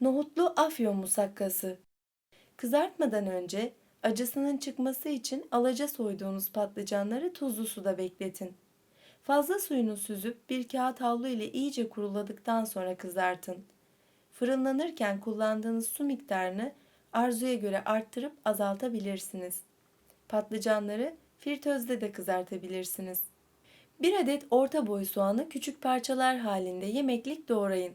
Nohutlu afyon musakkası. Kızartmadan önce acısının çıkması için alaca soyduğunuz patlıcanları tuzlu suda bekletin. Fazla suyunu süzüp bir kağıt havlu ile iyice kuruladıktan sonra kızartın. Fırınlanırken kullandığınız su miktarını arzuya göre arttırıp azaltabilirsiniz. Patlıcanları fritözde de kızartabilirsiniz. Bir adet orta boy soğanı küçük parçalar halinde yemeklik doğrayın.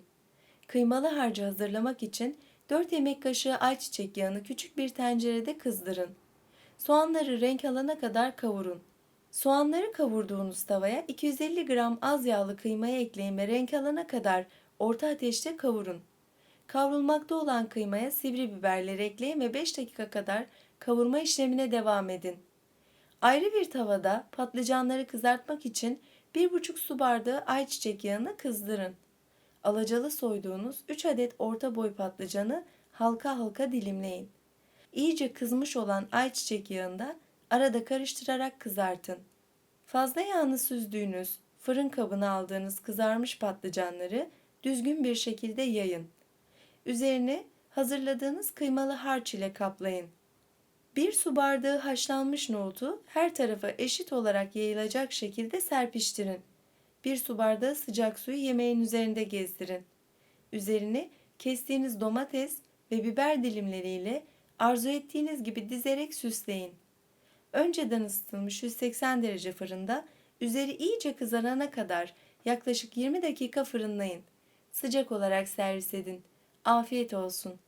Kıymalı harcı hazırlamak için 4 yemek kaşığı ayçiçek yağını küçük bir tencerede kızdırın. Soğanları renk alana kadar kavurun. Soğanları kavurduğunuz tavaya 250 gram az yağlı kıymayı ekleyin ve renk alana kadar orta ateşte kavurun. Kavrulmakta olan kıymaya sivri biberleri ekleyin ve 5 dakika kadar kavurma işlemine devam edin. Ayrı bir tavada patlıcanları kızartmak için 1,5 su bardağı ayçiçek yağını kızdırın. Alacalı soyduğunuz 3 adet orta boy patlıcanı halka halka dilimleyin. İyice kızmış olan ayçiçek yağında arada karıştırarak kızartın. Fazla yağını süzdüğünüz fırın kabına aldığınız kızarmış patlıcanları düzgün bir şekilde yayın. Üzerine hazırladığınız kıymalı harç ile kaplayın. Bir su bardağı haşlanmış nohutu her tarafa eşit olarak yayılacak şekilde serpiştirin. Bir su bardağı sıcak suyu yemeğin üzerinde gezdirin. Üzerini kestiğiniz domates ve biber dilimleriyle arzu ettiğiniz gibi dizerek süsleyin. Önceden ısıtılmış 180 derece fırında üzeri iyice kızarana kadar yaklaşık 20 dakika fırınlayın. Sıcak olarak servis edin. Afiyet olsun.